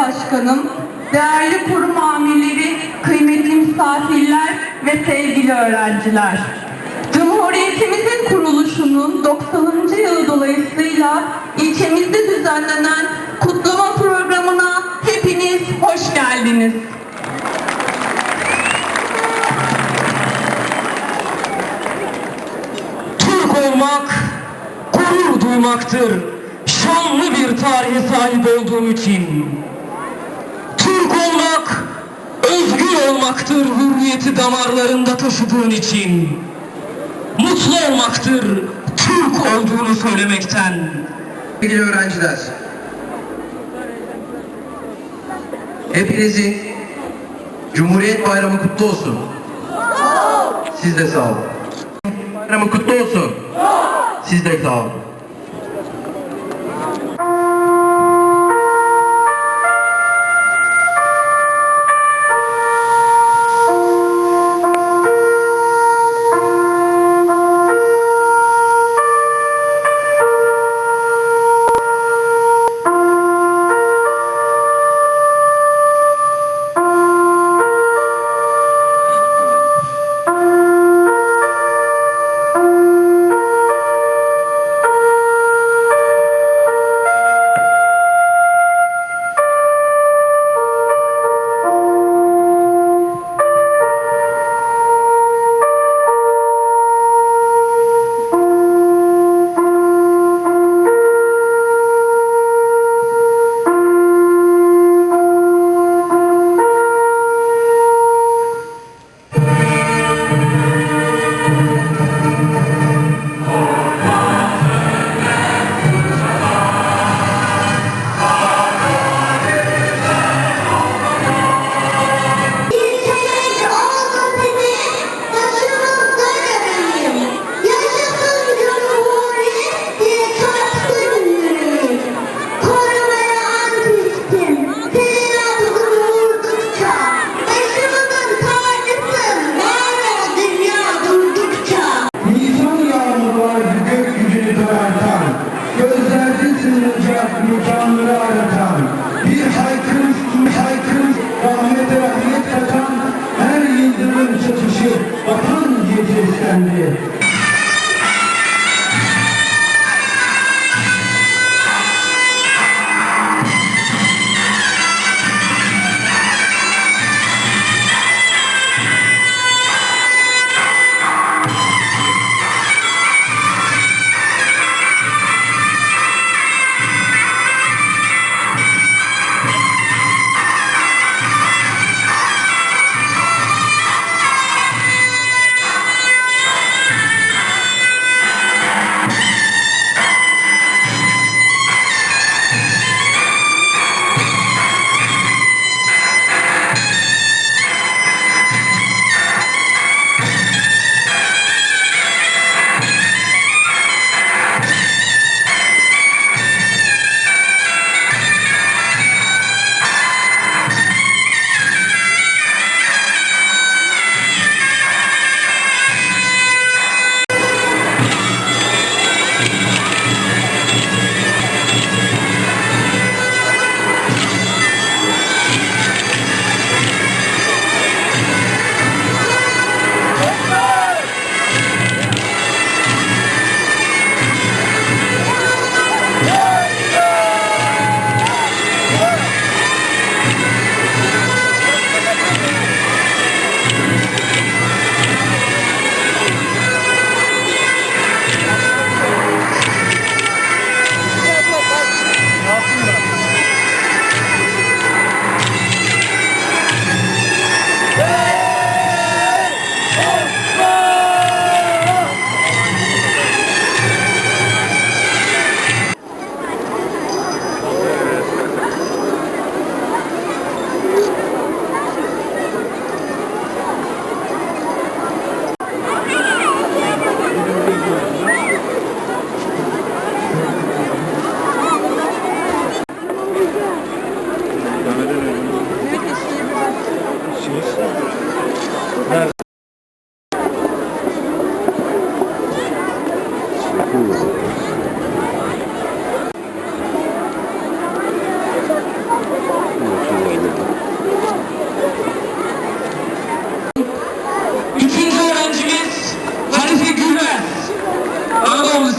Başkanım, değerli kurum amirleri, kıymetli misafirler ve sevgili öğrenciler. Cumhuriyetimizin kuruluşunun 90. yılı dolayısıyla ilçemizde düzenlenen kutlama programına hepiniz hoş geldiniz. Türk olmak gurur duymaktır. Şanlı bir tarihe sahip olduğum için. Olmak özgür olmaktır hürriyeti damarlarında taşıdığın için. Mutlu olmaktır Türk olduğunu söylemekten. Sevgili öğrenciler, hepinizin Cumhuriyet Bayramı kutlu olsun. Siz de sağ olun. Bayramı kutlu olsun. Siz de sağ olun.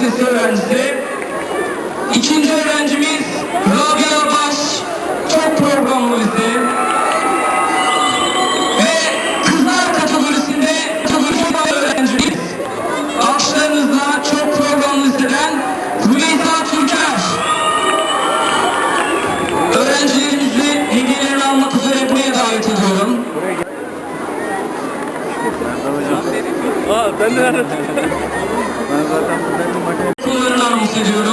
Üniversitesi öğrencisi. İkinci öğrencimiz Rabia Baş, çok programlı bizi. Ve kızlar kategorisinde çalışma öğrencimiz, alkışlarınızla çok programlı liseden Rümeysa Türker. Öğrencilerimizi hediyelerini almak üzere buraya davet ediyorum. Aa, ben de? 기준으로